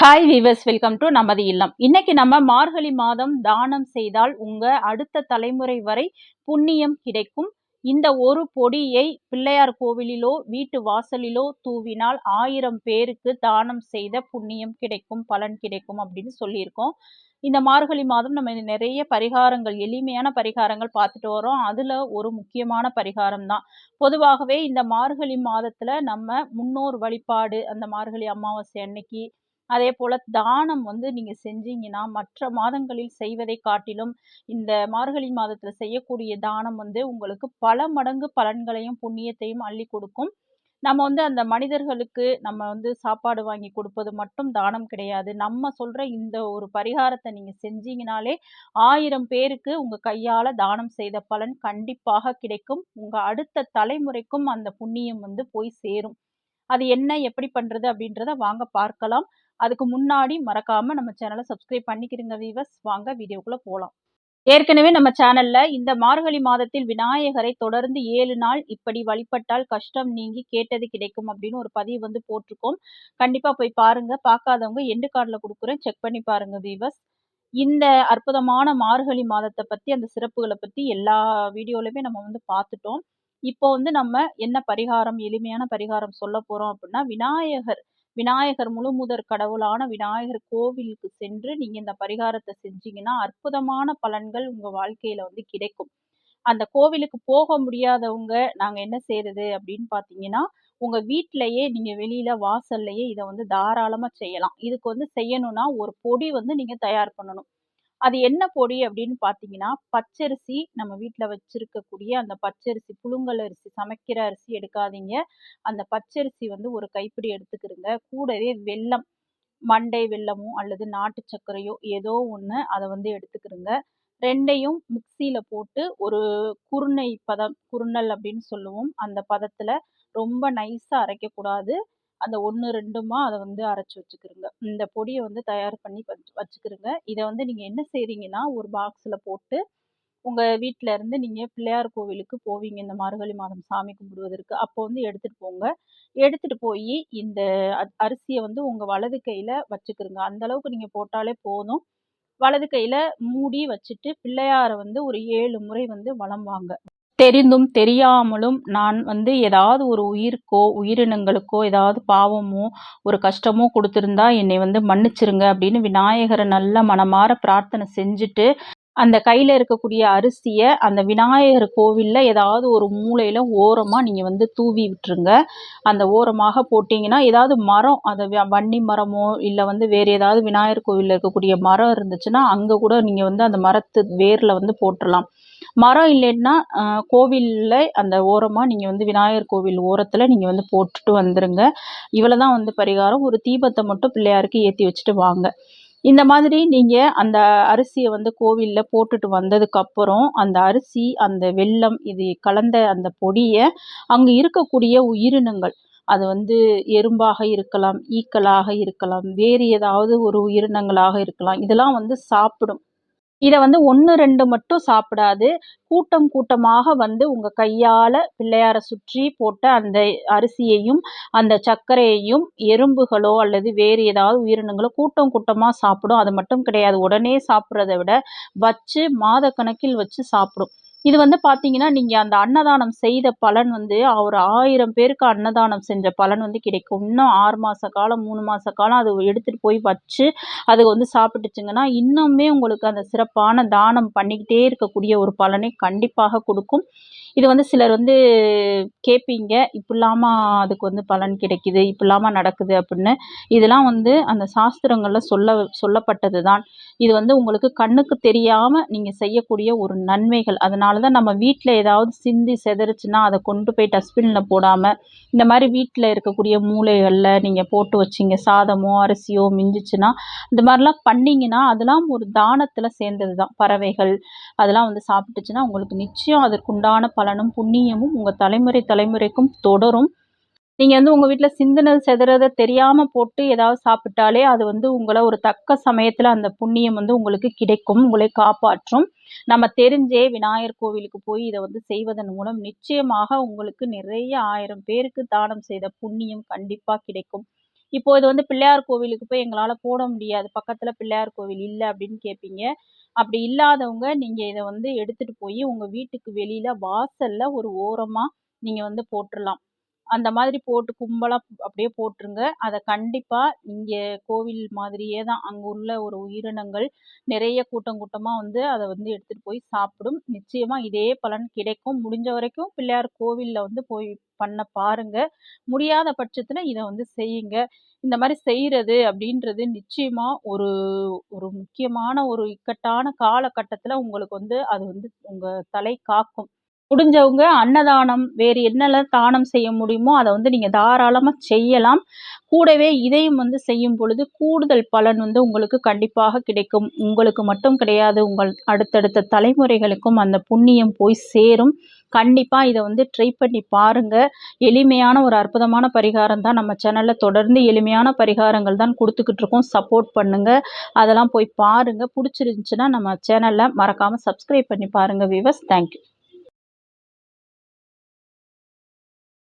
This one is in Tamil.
ஹாய் வீவர்ஸ் வெல்கம் டு நமது இல்லம். இன்னைக்கு நம்ம மார்கழி மாதம் தானம் செய்தால் உங்க அடுத்த தலைமுறை வரை புண்ணியம் கிடைக்கும். இந்த ஒரு பொடியை பிள்ளையார் கோவிலிலோ வீட்டு வாசலிலோ தூவினால் ஆயிரம் பேருக்கு தானம் செய்த புண்ணியம் கிடைக்கும் பலன் கிடைக்கும் அப்படின்னு சொல்லியிருக்கோம். இந்த மார்கழி மாதம் நம்ம நிறைய பரிகாரங்கள் எளிமையான பரிகாரங்கள் பார்த்துட்டு வரோம் அதில் ஒரு முக்கியமான பரிகாரம் தான். பொதுவாகவே இந்த மார்கழி மாதத்தில் நம்ம முன்னோர் வழிபாடு அந்த மார்கழி அமாவாசை அன்னைக்கு அதே போல் தானம் வந்து நீங்கள் செஞ்சீங்கன்னா மற்ற மாதங்களில் செய்வதை காட்டிலும் இந்த மார்கழி மாதத்தில் செய்யக்கூடிய தானம் வந்து உங்களுக்கு பல மடங்கு பலன்களையும் புண்ணியத்தையும் அள்ளி கொடுக்கும். நம்ம வந்து அந்த மனிதர்களுக்கு நம்ம வந்து சாப்பாடு வாங்கி கொடுப்பது மட்டும் தானம் கிடையாது. நம்ம சொல்கிற இந்த ஒரு பரிகாரத்தை நீங்கள் செஞ்சீங்கனாலே ஆயிரம் பேருக்கு உங்கள் கையால் தானம் செய்த பலன் கண்டிப்பாக கிடைக்கும். உங்கள் அடுத்த தலைமுறைக்கும் அந்த புண்ணியம் வந்து போய் சேரும். அது என்ன எப்படி பண்ணுறது அப்படின்றத வாங்க பார்க்கலாம். அதுக்கு முன்னாடி மறக்காம நம்ம சேனலை சப்ஸ்கிரைப் பண்ணிக்கிறீங்க வீவர்ஸ் வாங்க வீடியோக்குள்ள போகலாம் ஏற்கனவே நம்ம சேனல்ல இந்த மார்கழி மாதத்தில் விநாயகரை தொடர்ந்து ஏழு நாள் இப்படி வழிபட்டால் கஷ்டம் நீங்கி கேட்டது கிடைக்கும் அப்படின்னு ஒரு பதிவு வந்து போட்டிருக்கோம். கண்டிப்பா போய் பாருங்க. பார்க்காதவங்க எண்டு கார்டில் கொடுக்குறேன். செக் பண்ணி பாருங்க வீவர்ஸ் இந்த அற்புதமான மார்கழி மாதத்தை பத்தி அந்த சிறப்புகளை பத்தி எல்லா வீடியோலையுமே நம்ம வந்து பார்த்துட்டோம். இப்போ வந்து நம்ம என்ன பரிகாரம் எளிமையான பரிகாரம் சொல்ல போறோம் அப்படின்னா விநாயகர் விநாயகர் முழுமுதற் கடவுளான விநாயகர் கோவிலுக்கு சென்று நீங்க இந்த பரிகாரத்தை செஞ்சீங்கன்னா அற்புதமான பலன்கள் உங்க வாழ்க்கையில வந்து கிடைக்கும். அந்த கோவிலுக்கு போக முடியாதவங்க நாங்க என்ன செய்யறது அப்படின்னு பாத்தீங்கன்னா உங்க வீட்டிலையே நீங்க வெளியில வாசல்லையே இதை வந்து தாராளமா செய்யலாம். இதுக்கு வந்து செய்யணும்னா ஒரு பொடி வந்து நீங்க தயார் பண்ணணும். அது என்ன பொடி அப்படின்னு பார்த்தீங்கன்னா பச்சரிசி நம்ம வீட்டில் வச்சிருக்கக்கூடிய அந்த பச்சரிசி புழுங்கல் அரிசி சமைக்கிற அரிசி எடுக்காதீங்க. அந்த பச்சரிசி வந்து ஒரு கைப்பிடி எடுத்துக்கிறங்க கூடவே வெல்லம் மண்டை வெல்லமோ அல்லது நாட்டு சர்க்கரையோ ஏதோ ஒன்று அதை வந்து எடுத்துக்கிறங்க ரெண்டையும் மிக்சியில் போட்டு ஒரு குருணை பதம் குருணல் அப்படின்னு சொல்லுவோம். அந்த பதத்தில் ரொம்ப நைஸாக அரைக்கக்கூடாது. அந்த ஒன்று ரெண்டுமா அதை வந்து அரைச்சி வச்சுக்கிருங்க. இந்த பொடியை வந்து தயார் பண்ணி வச்சு வச்சுக்கிருங்க. இதை வந்து நீங்கள் என்ன செய்கிறீங்கன்னா ஒரு பாக்ஸில் போட்டு உங்கள் வீட்டில் இருந்து நீங்கள் பிள்ளையார் கோவிலுக்கு போவீங்க இந்த மார்கழி மாதம் சாமி கும்பிடுவதற்கு. அப்போ வந்து எடுத்துகிட்டு போங்க. எடுத்துகிட்டு போய் இந்த அரிசியை வந்து உங்கள் வலது கையில் வச்சுக்கிருங்க. அந்தளவுக்கு நீங்கள் போட்டாலே போதும். வலது கையில் மூடி வச்சுட்டு பிள்ளையாரை வந்து ஒரு ஏழு முறை வந்து வளம் வாங்க. தெரிந்தும் தெரியாமலும் நான் வந்து ஏதாவது ஒரு உயிருக்கோ உயிரினங்களுக்கோ ஏதாவது பாவமோ ஒரு கஷ்டமோ கொடுத்துருந்தா என்னை வந்து மன்னிச்சிருங்க அப்படின்னு விநாயகரை நல்ல மனமாற பிரார்த்தனை செஞ்சுட்டு அந்த கையில் இருக்கக்கூடிய அரிசியை அந்த விநாயகர் கோவிலில் ஏதாவது ஒரு மூலையில் ஓரமாக நீங்கள் வந்து தூவி விட்டுருங்க. அந்த ஓரமாக போட்டிங்கன்னா ஏதாவது மரம் அதை வன்னி மரமோ இல்லை வந்து வேறு ஏதாவது விநாயகர் கோவிலில் இருக்கக்கூடிய மரம் இருந்துச்சுன்னா அங்கே கூட நீங்கள் வந்து அந்த மரத்து வேரில் வந்து போட்டுடலாம் மரம் இல்லைன்னா கோவிலில் அந்த ஓரமாக நீங்கள் வந்து விநாயகர் கோவில் ஓரத்தில் நீங்கள் வந்து போட்டுட்டு வந்துடுங்க இவ்வளோ தான் வந்து பரிகாரம். ஒரு தீபத்தை மட்டும் பிள்ளையாருக்கு ஏற்றி வச்சுட்டு வாங்க. இந்த மாதிரி நீங்கள் அந்த அரிசியை வந்து கோவிலில் போட்டுட்டு வந்ததுக்கப்புறம் அந்த அரிசி அந்த வெல்லம் இது கலந்த அந்த பொடியை அங்கே இருக்கக்கூடிய உயிரினங்கள் அது வந்து எறும்பாக இருக்கலாம் ஈக்களாக இருக்கலாம் வேறு ஏதாவது ஒரு உயிரினங்களாக இருக்கலாம் இதெல்லாம் வந்து சாப்பிடும். இதை வந்து ஒன்று ரெண்டு மட்டும் சாப்பிடாது. கூட்டம் கூட்டமாக வந்து உங்கள் கையால் பிள்ளையாரை சுற்றி போட்ட அந்த அரிசியையும் அந்த சர்க்கரையையும் எறும்புகளோ அல்லது வேறு ஏதாவது உயிரினங்களோ கூட்டம் கூட்டமாக சாப்பிடும். அது மட்டும் கிடையாது. உடனே சாப்பிட்றத விட வச்சு மாதக்கணக்கில் வச்சு சாப்பிடும். இது வந்து பார்த்தீங்கன்னா நீங்கள் அந்த அன்னதானம் செய்த பலன் வந்து ஒரு ஆயிரம் பேருக்கு அன்னதானம் செஞ்ச பலன் வந்து கிடைக்கும். இன்னும் ஆறு மாத காலம் மூணு மாத காலம் அது எடுத்துகிட்டு போய் வச்சு அது வந்து சாப்பிட்டுச்சுங்கன்னா இன்னுமே உங்களுக்கு அந்த சிறப்பான தானம் பண்ணிக்கிட்டே இருக்கக்கூடிய ஒரு பலனை கண்டிப்பாக கொடுக்கும். இது வந்து சிலர் வந்து கேட்பீங்க இப்படிலாமா அதுக்கு வந்து பலன் கிடைக்குது இப்படிலாமா நடக்குது அப்படின்னு. இதெல்லாம் வந்து அந்த சாஸ்திரங்களில் சொல்ல சொல்லப்பட்டது தான் இது வந்து உங்களுக்கு கண்ணுக்கு தெரியாமல் நீங்கள் செய்யக்கூடிய ஒரு நன்மைகள். அதனால தான் நம்ம வீட்டில் ஏதாவது சிந்தி செதறிச்சுன்னா அதை கொண்டு போய் டஸ்ட்பினில் போடாமல் இந்த மாதிரி வீட்டில் இருக்கக்கூடிய மூளைகளில் நீங்கள் போட்டு வச்சிங்க சாதமோ அரிசியோ மிஞ்சிச்சுன்னா இந்த மாதிரிலாம் பண்ணிங்கன்னா அதெல்லாம் ஒரு தானத்தில் சேர்ந்தது தான் பறவைகள் அதெல்லாம் வந்து சாப்பிட்டுச்சுன்னா உங்களுக்கு நிச்சயம் அதற்குண்டான பலனும் புண்ணியமும் உங்கள் தலைமுறை தலைமுறைக்கும் தொடரும். நீங்கள் வந்து உங்கள் வீட்டில் சிந்தனை செதுறதை தெரியாமல் போட்டு ஏதாவது சாப்பிட்டாலே அது வந்து உங்களை ஒரு தக்க சமயத்தில் அந்த புண்ணியம் வந்து உங்களுக்கு கிடைக்கும் உங்களை காப்பாற்றும். நம்ம தெரிஞ்சே விநாயகர் கோவிலுக்கு போய் இதை வந்து செய்வதன் மூலம் நிச்சயமாக உங்களுக்கு நிறைய ஆயிரம் பேருக்கு தானம் செய்த புண்ணியம் கண்டிப்பாக கிடைக்கும். இப்போ இது வந்து பிள்ளையார் கோவிலுக்கு போய் எங்களால் போட முடியாது. பக்கத்தில் பிள்ளையார் கோவில் இல்லை அப்படின்னு கேட்பீங்க. அப்படி இல்லாதவங்க நீங்கள் இதை வந்து எடுத்துகிட்டு போய் உங்கள் வீட்டுக்கு வெளியில் வாசலில் ஒரு ஓரமாக நீங்கள் வந்து போட்டுடலாம் அந்த மாதிரி போட்டு கும்பலா அப்படியே போட்டுருங்க. அதை கண்டிப்பா இங்க கோவில் மாதிரியே தான் அங்க உள்ள ஒரு உயிரினங்கள் நிறைய கூட்டம் கூட்டமா வந்து அதை வந்து எடுத்துட்டு போய் சாப்பிடும். நிச்சயமா இதே பலன் கிடைக்கும். முடிஞ்ச வரைக்கும் பிள்ளையார் கோவில்ல வந்து போய் பண்ண பாருங்க. முடியாத பட்சத்துல இதை வந்து செய்யுங்க. இந்த மாதிரி செய்கிறது அப்படின்றது நிச்சயமா ஒரு ஒரு முக்கியமான ஒரு இக்கட்டான காலகட்டத்துல உங்களுக்கு வந்து அது வந்து உங்க தலை காக்கும். முடிஞ்சவங்க அன்னதானம் வேறு என்னெல்லாம் தானம் செய்ய முடியுமோ அதை வந்து நீங்கள் தாராளமாக செய்யலாம். கூடவே இதையும் வந்து செய்யும் பொழுது கூடுதல் பலன் வந்து உங்களுக்கு கண்டிப்பாக கிடைக்கும். உங்களுக்கு மட்டும் கிடையாது. உங்கள் அடுத்தடுத்த தலைமுறைகளுக்கும் அந்த புண்ணியம் போய் சேரும். கண்டிப்பாக இதை வந்து ட்ரை பண்ணி பாருங்க. எளிமையான ஒரு அற்புதமான பரிகாரம் தான் நம்ம சேனலில் தொடர்ந்து எளிமையான பரிகாரங்கள் தான் கொடுத்துக்கிட்டு இருக்கோம். சப்போர்ட் பண்ணுங்கள் அதெல்லாம் போய் பாருங்கள் பிடிச்சிருந்துச்சுன்னா நம்ம சேனலில் மறக்காமல் சப்ஸ்கிரைப் பண்ணி பாருங்கள் விவஸ் தேங்க் யூ.